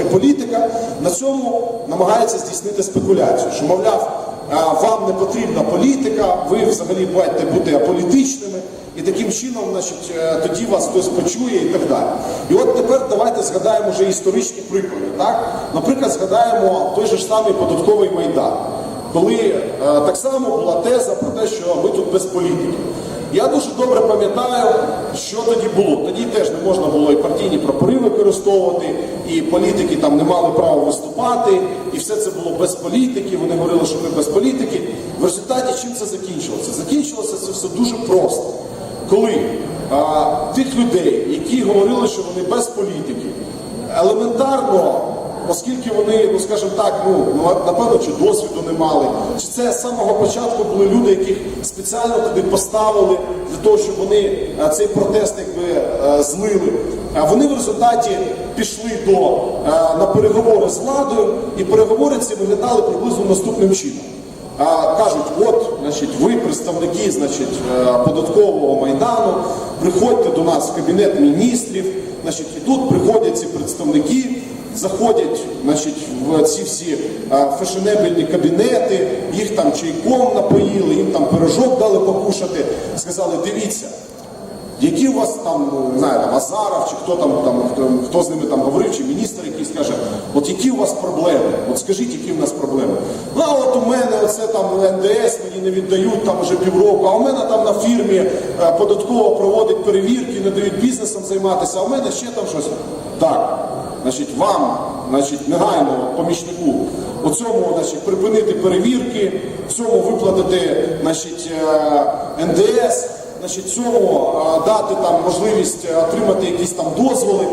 таке політика, на цьому намагається здійснити спекуляцію, що, мовляв, вам не потрібна політика, ви взагалі маєте бути аполітичними, і таким чином, значить, е, тоді вас хтось почує і так далі. І от тепер давайте згадаємо вже історичні приклади. Так? Наприклад, згадаємо той же ж самий податковий майдан, коли е, так само була теза про те, що ми тут без політики. Я дуже добре пам'ятаю, що тоді було. Тоді теж не можна було і партійні прапори використовувати, і політики там не мали права виступати, і все це було без політики. Вони говорили, що ми без політики. В результаті чим це закінчилося? Закінчилося це все дуже просто. Коли а, тих людей, які говорили, що вони без політики, елементарно, оскільки вони, ну скажімо так, ну напевно, чи досвіду не мали, чи це з самого початку були люди, яких спеціально туди поставили для того, щоб вони цей протест якби злили. А вони в результаті пішли до на переговори з владою, і переговори ці виглядали приблизно наступним чином. Кажуть, от, значить, ви представники значить, е, податкового майдану, приходьте до нас в кабінет міністрів, значить, і тут приходять ці представники, заходять значить, в ці всі фешенебельні кабінети, їх там чайком напоїли, їм там пирожок дали покушати, сказали, дивіться. Які у вас там, ну, не там Азаров, чи хто там, там хто, хто з ними там говорив, чи міністр якийсь каже, от які у вас проблеми? От скажіть, які в нас проблеми? Ну, а от у мене оце там НДС мені не віддають там вже півроку, а у мене там на фірмі е, податково проводить перевірки, не дають бізнесом займатися, а у мене ще там щось. Так, значить, вам, значить, негайно помічнику у цьому значить, припинити перевірки, в цьому виплатити значить, е, НДС значить, цьому дати там можливість е, отримати якісь там дозволи.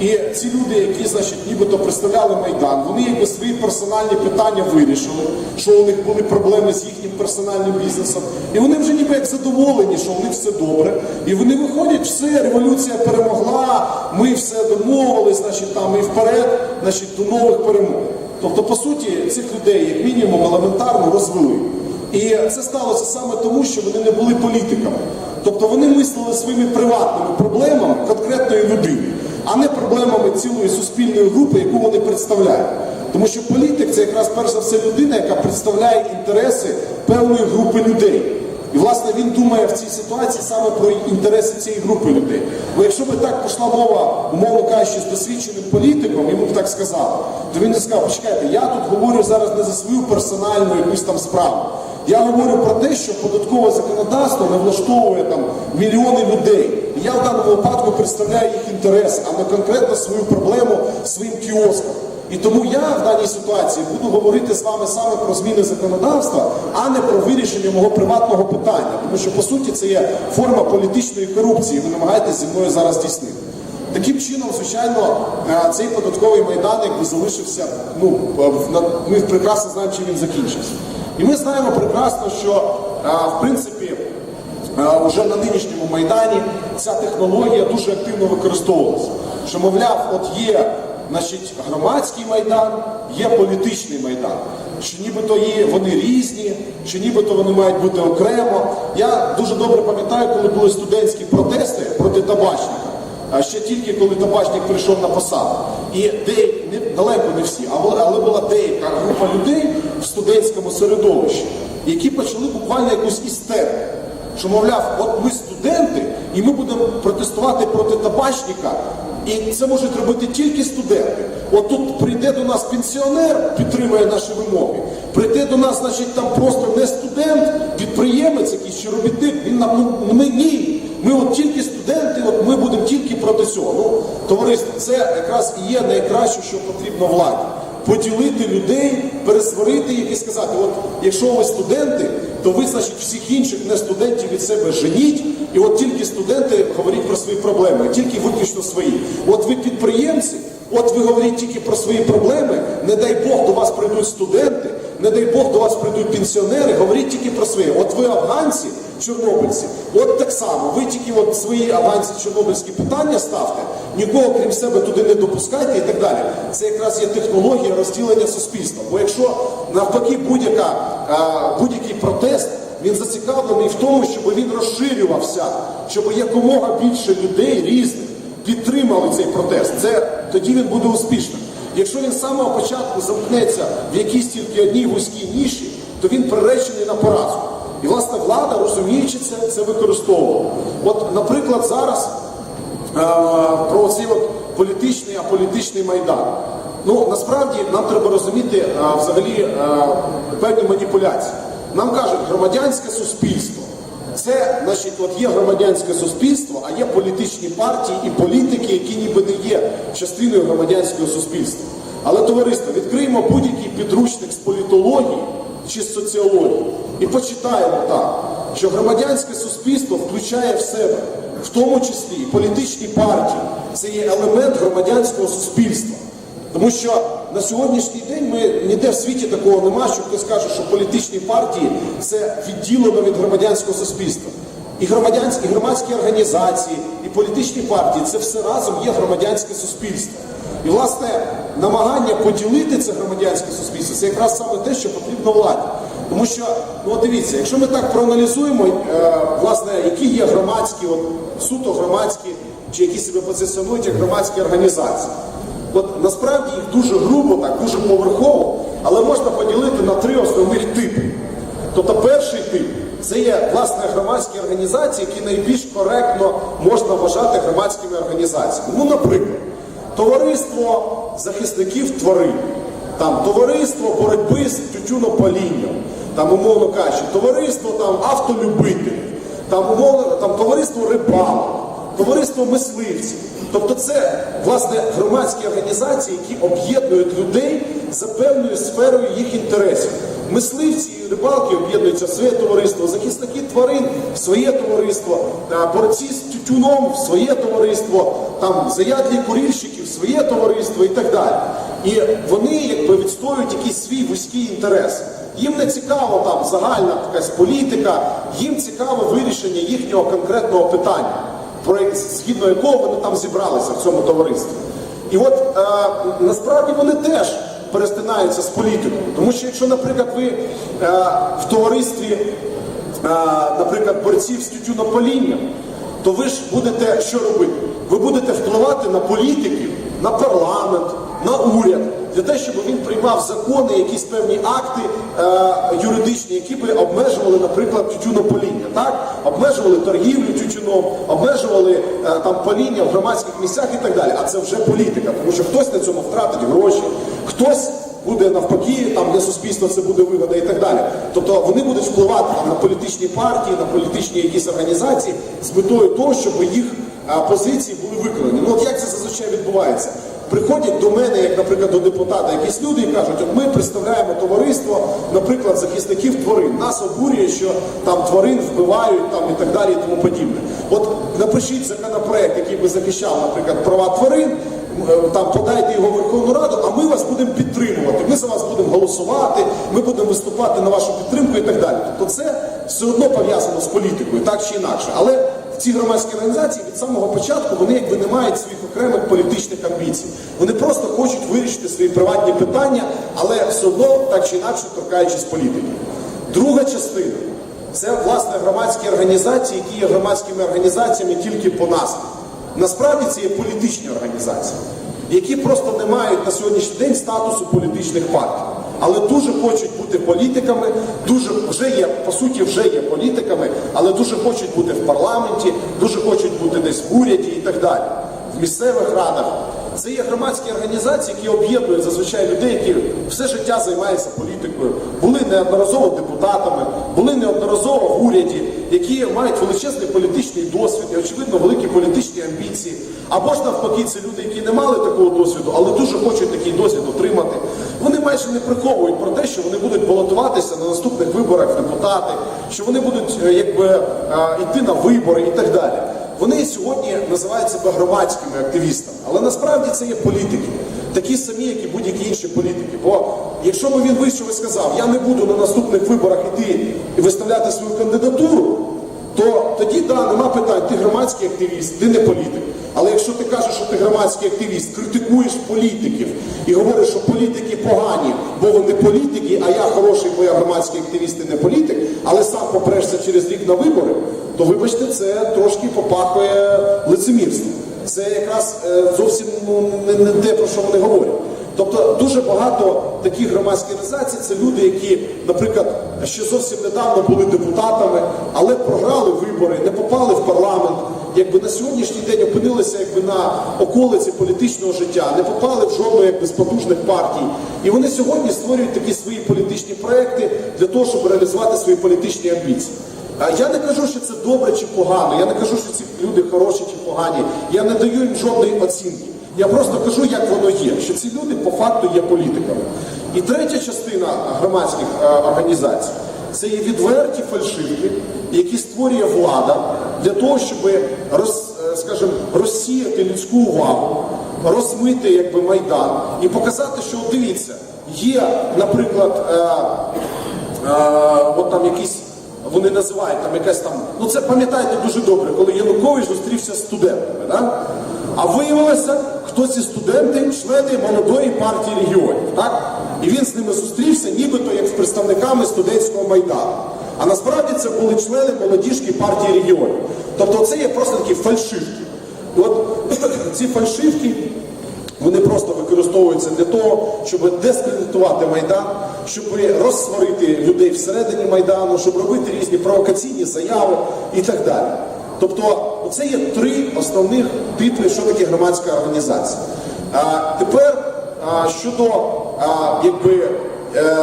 І ці люди, які значить, нібито представляли Майдан, вони якби свої персональні питання вирішили, що у них були проблеми з їхнім персональним бізнесом. І вони вже ніби як задоволені, що у них все добре. І вони виходять, все, революція перемогла, ми все домовились, значить, там і вперед, значить, до нових перемог. Тобто, по суті, цих людей, як мінімум, елементарно розвели. І це сталося саме тому, що вони не були політиками. Тобто вони мислили своїми приватними проблемами конкретної людини, а не проблемами цілої суспільної групи, яку вони представляють. Тому що політик це якраз перш за все людина, яка представляє інтереси певної групи людей. І власне він думає в цій ситуації саме про інтереси цієї групи людей. Бо якщо би так пішла мова, умовно кажучи, з досвідченим політиком, йому б так сказали, то він не сказав, почекайте, я тут говорю зараз не за свою персональну якусь там справу. Я говорю про те, що податкове законодавство не влаштовує там мільйони людей. І я в даному випадку представляю їх інтерес, а не конкретно свою проблему своїм кіоском. І тому я в даній ситуації буду говорити з вами саме про зміни законодавства, а не про вирішення мого приватного питання. Тому що по суті це є форма політичної корупції. Ви намагаєтесь зі мною зараз здійснити. Таким чином, звичайно, е, цей податковий майдан залишився. Ну в- ми прекрасно знаємо, чим він закінчився. І ми знаємо прекрасно, що е, в принципі вже на нинішньому майдані ця технологія дуже активно використовувалася. Що, мовляв, от є значить, громадський майдан, є політичний майдан. Що нібито є вони різні, що нібито вони мають бути окремо. Я дуже добре пам'ятаю, коли були студентські протести проти табачника. А ще тільки коли табачник прийшов на посаду. І деякі, не, далеко не всі, але, але була деяка група людей в студентському середовищі, які почали буквально якусь істерику. Що, мовляв, от ми студенти, і ми будемо протестувати проти табачника, і це можуть робити тільки студенти. От тут прийде до нас пенсіонер, підтримує наші вимоги. Прийде до нас, значить, там просто не студент, підприємець якийсь чи робітник, він нам ну ми ні. Ми от тільки студенти, от ми будемо тільки проти цього. Ну, товариство, це якраз і є найкраще, що потрібно владі. Поділити людей, пересварити їх і сказати, от якщо ви студенти, то ви, значить, всіх інших не студентів від себе женіть, і от тільки студенти говоріть про свої проблеми, тільки виключно свої. От ви підприємці, от ви говоріть тільки про свої проблеми, не дай Бог до вас прийдуть студенти, не дай Бог до вас прийдуть пенсіонери, говоріть тільки про своє. От ви афганці, чорнобильці, от так само, ви тільки от свої афганці чорнобильські питання ставте, нікого крім себе туди не допускайте і так далі. Це якраз є технологія розділення суспільства. Бо якщо навпаки будь-яка будь-який протест. Він зацікавлений в тому, щоб він розширювався, щоб якомога більше людей різних підтримали цей протест. Це тоді він буде успішним. Якщо він з самого початку замкнеться в якійсь тільки одній вузькій ніші, то він приречений на поразку. І власне влада, розуміючи це, це використовувала. От, наприклад, зараз е, про цей от політичний аполітичний майдан. Ну насправді нам треба розуміти е, взагалі е, певні маніпуляції. Нам кажуть, громадянське суспільство. Це, значить, от є громадянське суспільство, а є політичні партії і політики, які ніби не є частиною громадянського суспільства. Але товариство, відкриємо будь-який підручник з політології чи з соціології і почитаємо так, що громадянське суспільство включає в себе, в тому числі і політичні партії. Це є елемент громадянського суспільства. Тому що на сьогоднішній день ми ніде в світі такого нема, що хтось каже, що політичні партії це відділено від громадянського суспільства. І громадянські, і громадські організації, і політичні партії це все разом є громадянське суспільство. І власне намагання поділити це громадянське суспільство це якраз саме те, що потрібно владі. Тому що, ну дивіться, якщо ми так проаналізуємо, е, власне, які є громадські, от, суто громадські, чи які себе позиціонують як громадські організації. От насправді їх дуже грубо, так дуже поверхово, але можна поділити на три основних типи. Тобто перший тип це є власне громадські організації, які найбільш коректно можна вважати громадськими організаціями. Ну, наприклад, товариство захисників тварин, там товариство боротьби з тютюнопалінням, там, умовно кажучи, товариство там автолюбителів, там умовно там товариство рибалок, товариство мисливців. Тобто це власне громадські організації, які об'єднують людей за певною сферою їх інтересів. Мисливці і рибалки об'єднуються в своє товариство, захисники тварин в своє товариство, борці з тютюном в своє товариство, там заядлі курільщики в своє товариство і так далі. І вони якби відстоюють якийсь свій вузький інтерес. Їм не цікаво там загальна якась політика, їм цікаво вирішення їхнього конкретного питання згідно якого вони там зібралися в цьому товаристві. І от е, насправді вони теж перестинаються з політикою. Тому що якщо, наприклад, ви е, в товаристві, е, наприклад, борців з тютюнопалінням, то ви ж будете що робити? Ви будете впливати на політиків, на парламент, на уряд, для того, щоб він приймав закони, якісь певні акти е, юридичні, які би обмежували, наприклад, тютюнопаління. Так? Обмежували торгівлю тютюном, обмежували е, там паління в громадських місцях і так далі. А це вже політика, тому що хтось на цьому втратить гроші, хтось буде навпаки, там для суспільства це буде вигода і так далі. Тобто вони будуть впливати на політичні партії, на політичні якісь організації з метою того, щоб їх а, позиції були виконані. Ну от як це зазвичай відбувається? Приходять до мене, як, наприклад, до депутата, якісь люди і кажуть, от ми представляємо товариство, наприклад, захисників тварин. Нас обурює, що там тварин вбивають там і так далі, і тому подібне. От напишіть законопроект, який би захищав, наприклад, права тварин. е, Там подайте його в Верховну Раду, а ми вас будемо підтримувати. Ми за вас будемо голосувати, ми будемо виступати на вашу підтримку і так далі. Тобто це все одно пов'язано з політикою, так чи інакше. Але ці громадські організації від самого початку вони якби не мають своїх окремих політичних амбіцій. Вони просто хочуть вирішити свої приватні питання, але все одно так чи інакше торкаючись політики. Друга частина це власне громадські організації, які є громадськими організаціями тільки по назві. Насправді це є політичні організації, які просто не мають на сьогоднішній день статусу політичних партій. Але дуже хочуть бути політиками, дуже вже є, по суті, вже є політиками, але дуже хочуть бути в парламенті, дуже хочуть бути десь в уряді і так далі, в місцевих радах. Це є громадські організації, які об'єднують зазвичай людей, які все життя займаються політикою, були неодноразово депутатами, були неодноразово в уряді, які мають величезний політичний досвід і, очевидно, великі політичні амбіції. Або ж навпаки, це люди, які не мали такого досвіду, але дуже хочуть такий досвід отримати. Вони майже не приховують про те, що вони будуть балотуватися на наступних виборах депутати, що вони будуть е, якби е, йти на вибори і так далі. Вони сьогодні називають себе громадськими активістами, але насправді це є політики, такі самі, як і будь-які інші політики. Бо якщо б він вийшов і сказав, я не буду на наступних виборах йти і виставляти свою кандидатуру, то тоді да, нема питань, ти громадський активіст, ти не політик. Але якщо ти кажеш, що ти громадський активіст, критикуєш політиків і говориш, що політики погані, бо вони політики, а я хороший, бо я громадський активіст і не політик, але сам попрешся через рік на вибори, то вибачте, це трошки попахує лицемірством. Це якраз е, зовсім ну, не, не те, про що вони говорять. Тобто дуже багато таких громадських організацій це люди, які, наприклад, ще зовсім недавно були депутатами, але програли вибори, не попали в парламент. Якби на сьогоднішній день опинилися якби на околиці політичного життя, не попали в жодну якби партій. І вони сьогодні створюють такі свої політичні проекти для того, щоб реалізувати свої політичні амбіції. Я не кажу, що це добре чи погано. Я не кажу, що ці люди хороші чи погані. Я не даю їм жодної оцінки. Я просто кажу, як воно є, що ці люди по факту є політиками. І третя частина громадських е, організацій це є відверті фальшивки, які створює влада для того, щоб роз, е, скажімо, розсіяти людську увагу, розмити якби майдан і показати, що дивіться, є, наприклад, е, е, от там якісь вони називають там якась там, ну це пам'ятаєте дуже добре, коли Янукович зустрівся з студентами. Да? А виявилося, хто ці студенти, члени молодої партії регіонів. Так? І він з ними зустрівся, нібито як з представниками студентського майдану. А насправді це були члени молодіжки партії регіонів. Тобто це є просто такі фальшивки. От ці фальшивки вони просто використовуються для того, щоб дискредитувати Майдан, щоб розсварити людей всередині Майдану, щоб робити різні провокаційні заяви і так далі. Тобто, це є три основних типи, що таке громадська організація. А, тепер а, щодо а, якби, е,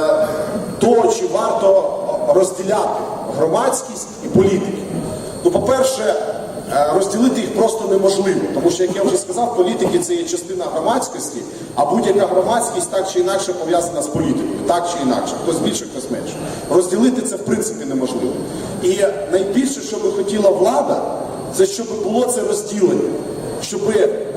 того, чи варто розділяти громадськість і політики. Ну, по-перше, Е, Розділити їх просто неможливо, тому що, як я вже сказав, політики це є частина громадськості, а будь-яка громадськість так чи інакше пов'язана з політикою, так чи інакше, хтось більше, хтось менше. Розділити це в принципі неможливо. І найбільше, що би хотіла влада, це щоб було це розділення. Щоб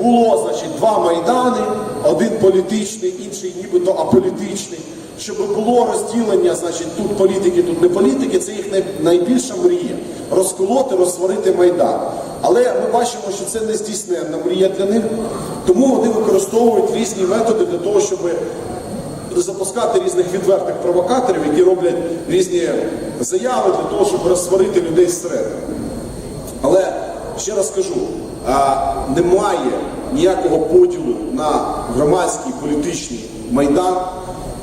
було, значить, два майдани, один політичний, інший нібито аполітичний. Щоб було розділення, значить, тут політики, тут не політики, це їх найбільша мрія. Розколоти, розсварити майдан. Але ми бачимо, що це не здійсненна мрія для них, тому вони використовують різні методи для того, щоб запускати різних відвертих провокаторів, які роблять різні заяви для того, щоб розсварити людей зсередини. Але ще раз кажу, немає ніякого поділу на громадський політичний майдан.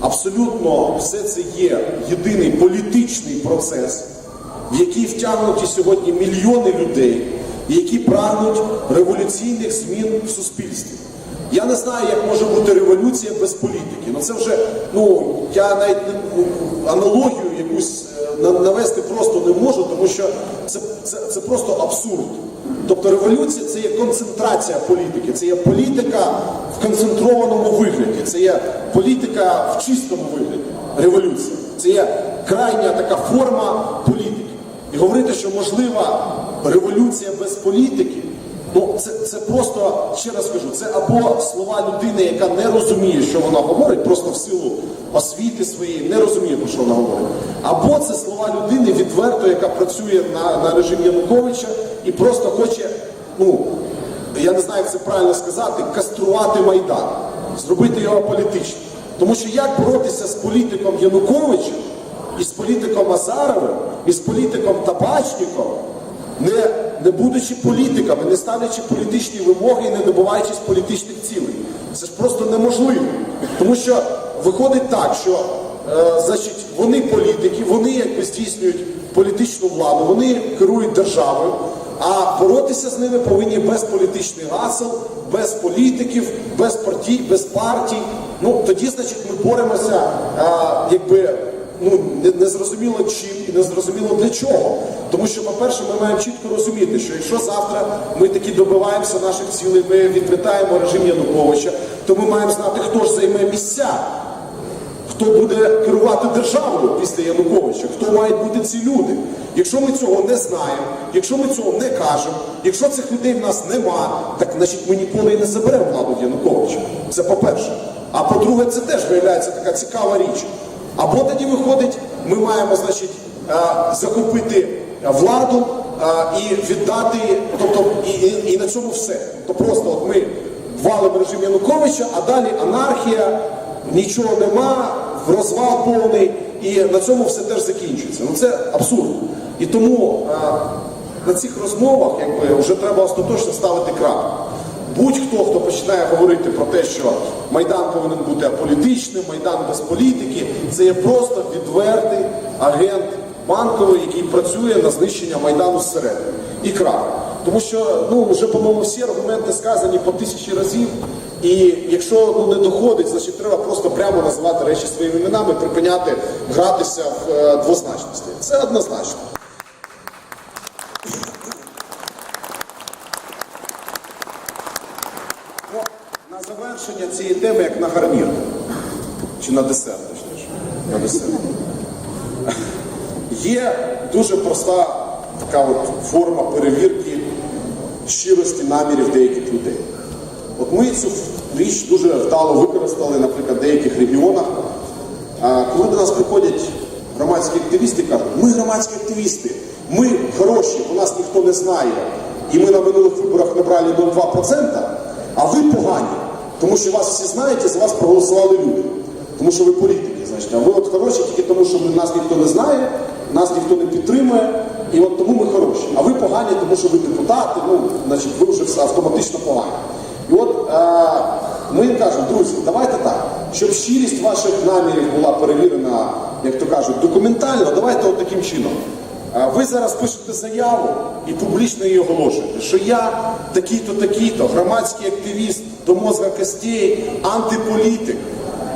Абсолютно все це є єдиний політичний процес, в який втягнуті сьогодні мільйони людей, які прагнуть революційних змін в суспільстві. Я не знаю, як може бути революція без політики. Ну це вже, ну я навіть не- аналогію якусь е, навести просто не можу, тому що це, це, це просто абсурд. Тобто революція це є концентрація політики, це є політика в концентрованому вигляді, це є політика в чистому вигляді. Революція. Це є крайня така форма політики. І говорити, що можлива революція без політики, ну це, це просто, ще раз кажу, це або слова людини, яка не розуміє, що вона говорить, просто в силу освіти своєї, не розуміє, про що вона говорить. Або це слова людини відверто, яка працює на, на режим Януковича і просто хоче, ну, я не знаю, як це правильно сказати, каструвати Майдан, зробити його політичним. Тому що як боротися з політиком Януковичем, і з політиком Азаровим, і з політиком Табачником, не, не будучи політиками, не ставлячи політичні вимоги і не добуваючись політичних цілей. Це ж просто неможливо. Тому що виходить так, що е, значить, вони політики, вони якби здійснюють політичну владу, вони керують державою, а боротися з ними повинні без політичних гасел, без політиків, без партій, без партій. Ну тоді, значить, ми боремося, е, якби ну не, не чим і не зрозуміло для чого. Тому що, по-перше, ми маємо чітко розуміти, що якщо завтра ми таки добиваємося наших цілей, ми відвітаємо режим Януковича, то ми маємо знати, хто ж займе місця, хто буде керувати державою після Януковича, хто мають бути ці люди. Якщо ми цього не знаємо, якщо ми цього не кажемо, якщо цих людей в нас нема, так значить ми ніколи і не заберемо владу Януковича. Це по-перше. А по-друге, це теж виявляється така цікава річ. Або тоді виходить, ми маємо, значить, е, захопити владу е, і віддати, тобто і, і, і на цьому все. Тобто просто от ми валимо режим Януковича, а далі анархія, нічого нема, розвал повний, і на цьому все теж закінчується. Ну це абсурд. І тому е, на цих розмовах якби, вже треба остаточно ставити крапку. Будь-хто, хто починає говорити про те, що Майдан повинен бути аполітичним, Майдан без політики, це є просто відвертий агент банковий, який працює на знищення Майдану зсередини. І крапка. Тому що ну, вже, по-моєму, всі аргументи сказані по тисячі разів. І якщо ну, не доходить, значить треба просто прямо називати речі своїми іменами, припиняти гратися в е, двозначності. Це однозначно. Ну, на завершення цієї теми, як на гарнір. Чи на десерт, точніше. На десерт. Є дуже проста така от форма перевірки щирості намірів деяких людей. От ми цю річ дуже вдало використали, наприклад, в деяких регіонах. Коли до нас приходять громадські активісти кажуть, ми громадські активісти, ми хороші, у нас ніхто не знає, і ми на минулих виборах набрали 0,2%, а ви погані, тому що вас всі знають і за вас проголосували люди. Тому що ви політики, значить, а ви от хороші тільки тому, що нас ніхто не знає, нас ніхто не підтримує, і от тому ми хороші. А ви погані, тому що ви депутати, ну, значить, ви вже автоматично погані. І от е, ми їм кажемо, друзі, давайте так, щоб щирість ваших намірів була перевірена, як то кажуть, документально, давайте от таким чином. Ви зараз пишете заяву і публічно її оголошуєте, що я такий-то, такий-то, громадський активіст до мозга костей, антиполітик,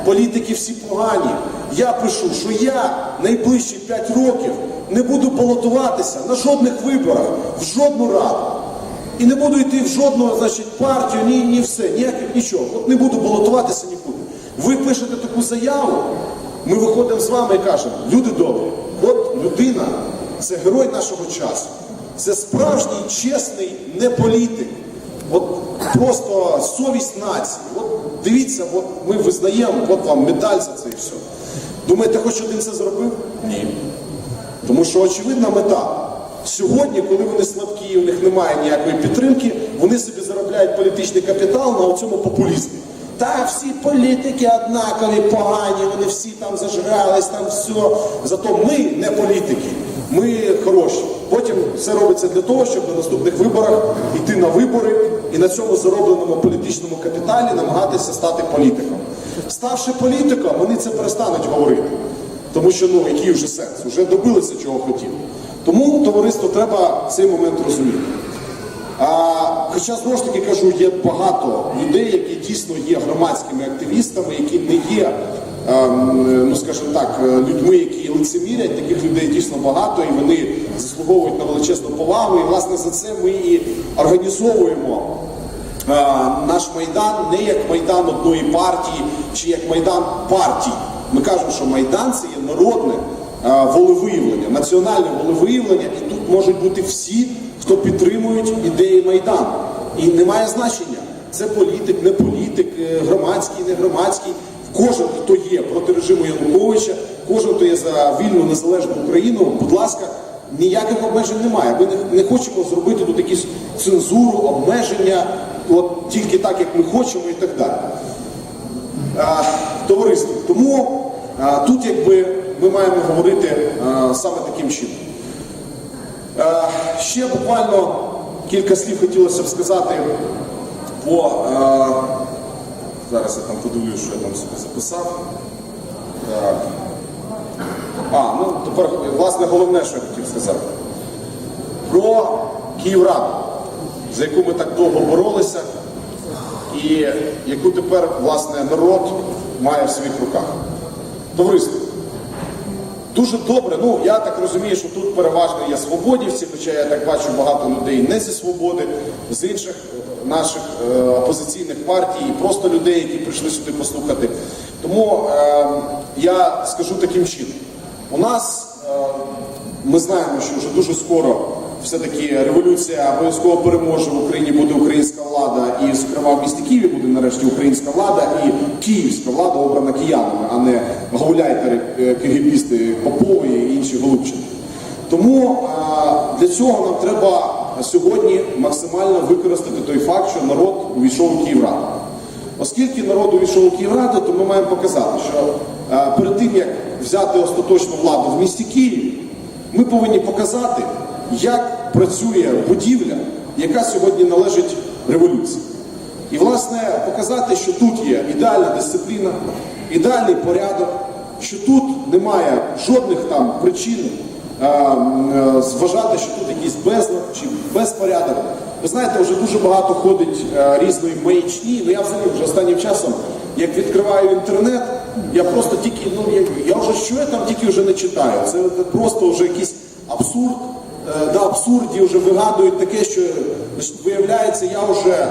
політики всі погані. Я пишу, що я найближчі 5 років не буду балотуватися на жодних виборах, в жодну раду. І не буду йти в жодну значить, партію, ні, ні все, ніяких нічого. От не буду балотуватися нікуди. Ви пишете таку заяву, ми виходимо з вами і кажемо, люди добрі, от людина це герой нашого часу. Це справжній, чесний не політик. От просто совість нації. От дивіться, от ми визнаємо, от вам медаль за це і все. Думаєте, хоч один це зробив? Ні. Тому що очевидна мета. Сьогодні, коли вони слабкі, у них немає ніякої підтримки, вони собі заробляють політичний капітал на цьому популізмі. Та всі політики однакові, погані, вони всі там зажрались, там все. Зато ми не політики, ми хороші. Потім все робиться для того, щоб на наступних виборах йти на вибори і на цьому заробленому політичному капіталі намагатися стати політиком. Ставши політиком, вони це перестануть говорити. Тому що ну який вже сенс, вже добилися чого хотіли. Тому товариство треба цей момент розуміти. А, хоча знову ж таки кажу, є багато людей, які дійсно є громадськими активістами, які не є, ну скажімо так, е, людьми, які лицемірять, таких людей дійсно багато, і вони заслуговують на величезну повагу. І власне за це ми і організовуємо е, наш майдан не як майдан одної партії чи як майдан партій. Ми кажемо, що майдан це є народне е, волевиявлення, національне волевиявлення, і тут можуть бути всі, хто підтримують ідеї майдану. І немає значення. Це політик, не політик, громадський, не громадський. Кожен, хто є проти режиму Януковича, кожен, хто є за вільну незалежну Україну, будь ласка, ніяких обмежень немає. Ми не, не хочемо зробити тут якісь цензуру, обмеження, от тільки так, як ми хочемо, і так далі. А, товариство. Тому а, тут якби ми маємо говорити а, саме таким чином. А, ще буквально кілька слів хотілося б сказати по. А, зараз я там подивлюсь, що я там собі записав. Так. А, ну тепер, власне, головне, що я хотів сказати. Про Київраду, за яку ми так довго боролися, і яку тепер, власне, народ має в своїх руках. Товариство. Дуже добре, ну я так розумію, що тут переважно є свободівці, хоча я так бачу багато людей не зі свободи, з інших е, наших е, опозиційних партій, і просто людей, які прийшли сюди послухати. Тому е, я скажу таким чином: у нас е, ми знаємо, що вже дуже скоро все-таки революція обов'язково переможе в Україні, буде українська влада, і зокрема в місті Києві буде нарешті українська влада і київська влада обрана киянами, а не гауляйтери, е, кегібісти Попови і інші голубчини. Тому для цього нам треба сьогодні максимально використати той факт, що народ увійшов у Київраду. Оскільки народ увійшов у Київраду, то ми маємо показати, що перед тим як взяти остаточну владу в місті Києві, ми повинні показати, як працює будівля, яка сьогодні належить революції. І, власне, показати, що тут є ідеальна дисципліна, ідеальний порядок, що тут немає жодних там причин е, е, зважати, що тут якийсь безлад чи безпорядок. Ви знаєте, вже дуже багато ходить е, різної маячні. Ну я взагалі вже останнім часом, як відкриваю інтернет, я просто тільки, ну я, я вже що я там тільки вже не читаю. Це просто вже якийсь абсурд. Е, На абсурді вже вигадують таке, що виявляється, я вже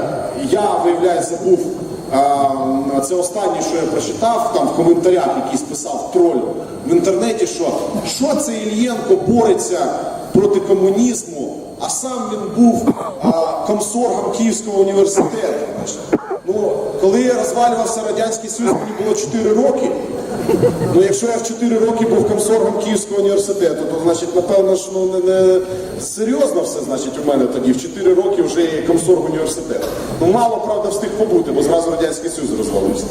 я виявляється забув. Це останнє, що я прочитав там в коментарях, якийсь писав троль в інтернеті, що що це Ільєнко бореться проти комунізму, а сам він був а, комсоргом Київського університету. Ну, коли розвалювався Радянський Союз, мені було 4 роки. Ну, якщо я в 4 роки був комсоргом Київського університету, то значить, напевно ж ну не, не серйозно все значить у мене тоді. В 4 роки вже є комсорг університету. Ну мало правда встиг побути, бо зразу радянський союз розвалився.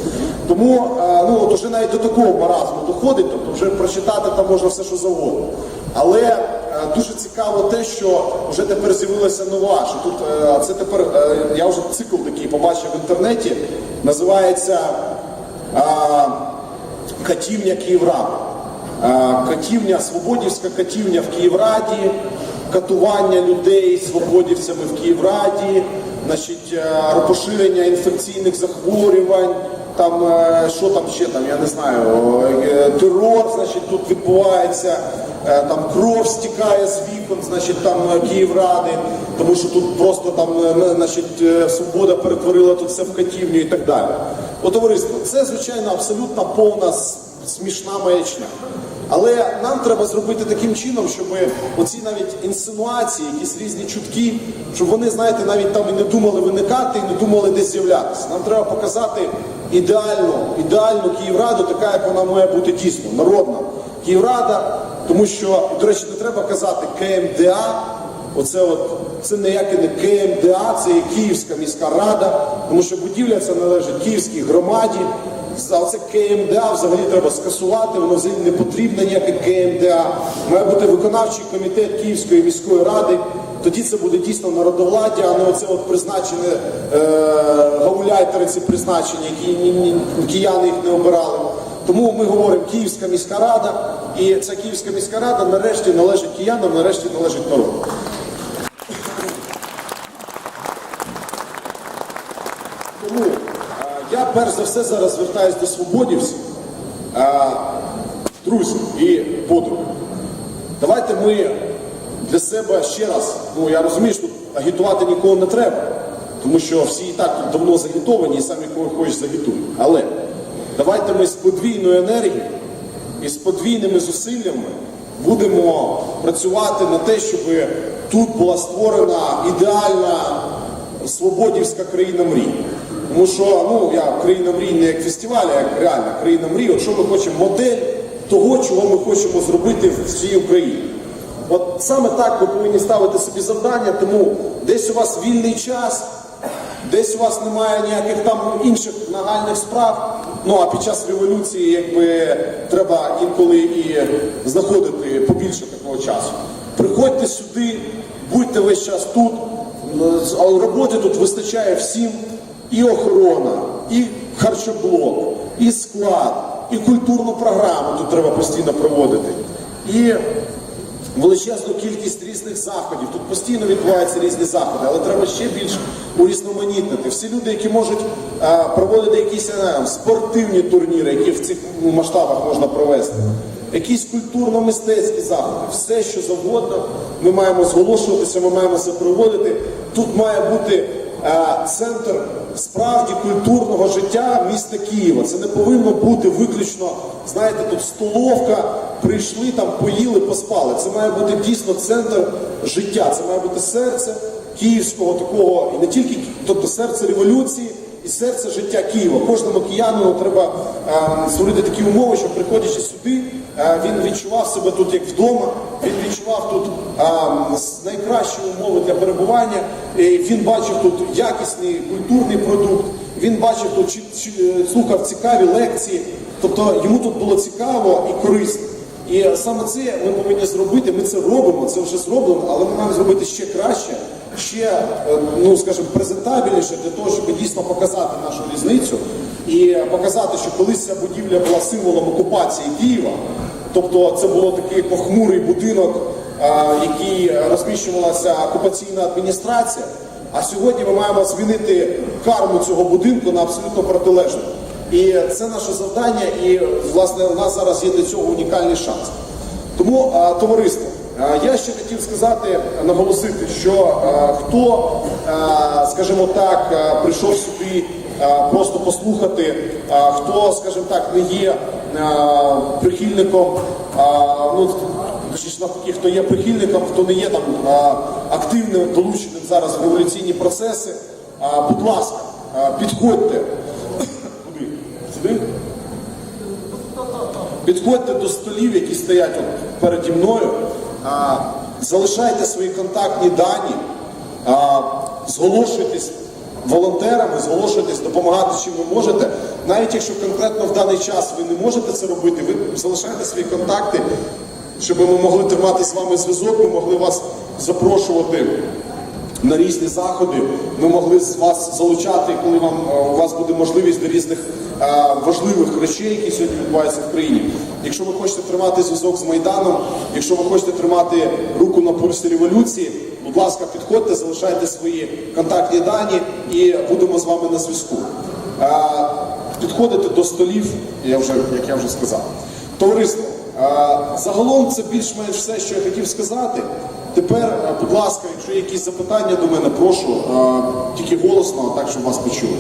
Тому е, ну от уже навіть до такого маразму доходить, тобто вже прочитати там можна все, що завгодно. Але е, дуже цікаво те, що вже тепер з'явилася нова. Що тут е, це тепер е, я вже цикл такий побачив в інтернеті. Називається. е, катівня Київради. Катівня, Свободівська катівня в Київраді, катування людей свободівцями в Київраді, значить, е, поширення інфекційних захворювань, там е, що там ще там, я не знаю, е, терор, значить, тут відбувається, е, там кров стікає з вікон, значить, там Київради, тому що тут просто там, значить, свобода перетворила тут все в катівню і так далі. От, товариство, це звичайно абсолютно повна смішна маячня. Але нам треба зробити таким чином, щоб оці навіть інсинуації, якісь різні чутки, щоб вони, знаєте, навіть там і не думали виникати, і не думали десь з'являтися. Нам треба показати ідеальну, ідеальну Київраду, така, як вона має бути дійсно, народна Київрада, тому що, до речі, не треба казати КМДА, Оце от це ніяке не КМДА, це є Київська міська рада, тому що будівля це належить Київській громаді. За це КМДА взагалі треба скасувати, воно взагалі не потрібно ніяке КМДА. Має бути виконавчий комітет Київської міської ради. Тоді це буде дійсно народовладдя, а не оце от призначене е, гауляйтери, ці призначення, які ні, ні, кияни їх не обирали. Тому ми говоримо Київська міська рада, і ця Київська міська рада нарешті належить киянам, нарешті належить народу. Тому е, я перш за все зараз звертаюся до свободівців, Е, друзі і подруги. Давайте ми для себе ще раз, ну я розумію, що тут агітувати нікого не треба, тому що всі і так давно загітовані і самі кого хочеш загітують. Але давайте ми з подвійною енергією і з подвійними зусиллями будемо працювати на те, щоб тут була створена ідеальна свободівська країна мрій. Тому що ну я країна мрій не як фестиваль, а як реальна країна мрій. От що ми хочемо модель того, чого ми хочемо зробити в всій Україні. От саме так ви повинні ставити собі завдання, тому десь у вас вільний час, десь у вас немає ніяких там інших нагальних справ. Ну а під час революції якби треба інколи і знаходити побільше такого часу. Приходьте сюди, будьте весь час тут. Роботи тут вистачає всім. І охорона, і харчоблок, і склад, і культурну програму тут треба постійно проводити. І величезну кількість різних заходів. Тут постійно відбуваються різні заходи, але треба ще більш урізноманітнити. Всі люди, які можуть а, проводити якісь а, спортивні турніри, які в цих масштабах можна провести. Якісь культурно-мистецькі заходи, все що завгодно, ми маємо зголошуватися, ми маємо це проводити. Тут має бути е, центр справді культурного життя міста Києва. Це не повинно бути виключно, знаєте, тут столовка, прийшли там, поїли, поспали. Це має бути дійсно центр життя. Це має бути серце київського такого, і не тільки тобто серце революції. І серце життя Києва. Кожному киянину треба е, створити такі умови, щоб приходячи сюди, е, він відчував себе тут як вдома, він відчував тут с- найкращі умови для перебування. І він бачив тут якісний культурний продукт, він бачив тут чи, е, слухав цікаві лекції. Тобто йому тут було цікаво і корисно. І саме це ми повинні зробити. Ми це робимо, це вже зроблено, але ми маємо зробити ще краще. ще, е, ну скажімо, презентабельніше для того, щоб дійсно показати нашу різницю і показати, що колись ця будівля була символом окупації Києва. Тобто це було такий похмурий будинок, який розміщувалася окупаційна адміністрація. А сьогодні ми маємо змінити карму цього будинку на абсолютно протилежну. І це наше завдання, і власне у нас зараз є для цього унікальний шанс. Тому, товариство, я ще хотів сказати, наголосити, що хто, скажімо так, прийшов сюди просто послухати, хто, скажімо так, не є прихильником, е, ну, точніше навпаки, хто є прихильником, хто не є там е, активним долученим зараз в революційні процеси, е, будь ласка, е, підходьте. Куди? Сюди? Підходьте до столів, які стоять от переді мною, залишайте свої контактні дані, зголошуйтесь волонтерами, зголошуйтесь допомагати, чим ви можете. Навіть якщо конкретно в даний час ви не можете це робити, ви залишайте свої контакти, щоб ми могли тримати з вами зв'язок, ми могли вас запрошувати на різні заходи. Ми могли вас залучати, коли вам е, у вас буде можливість до різних е, важливих речей, які сьогодні відбуваються в країні. Якщо ви хочете тримати зв'язок з Майданом, якщо ви хочете тримати руку на пульсі революції, будь ласка, підходьте, залишайте свої контактні дані і будемо з вами на зв'язку. Е, Підходите до столів, я вже, як я вже сказав. Товариство, е, загалом це більш-менш все, що я хотів сказати. Тепер, е, будь ласка, якщо є якісь запитання до мене, прошу, тільки голосно, так, щоб вас почули.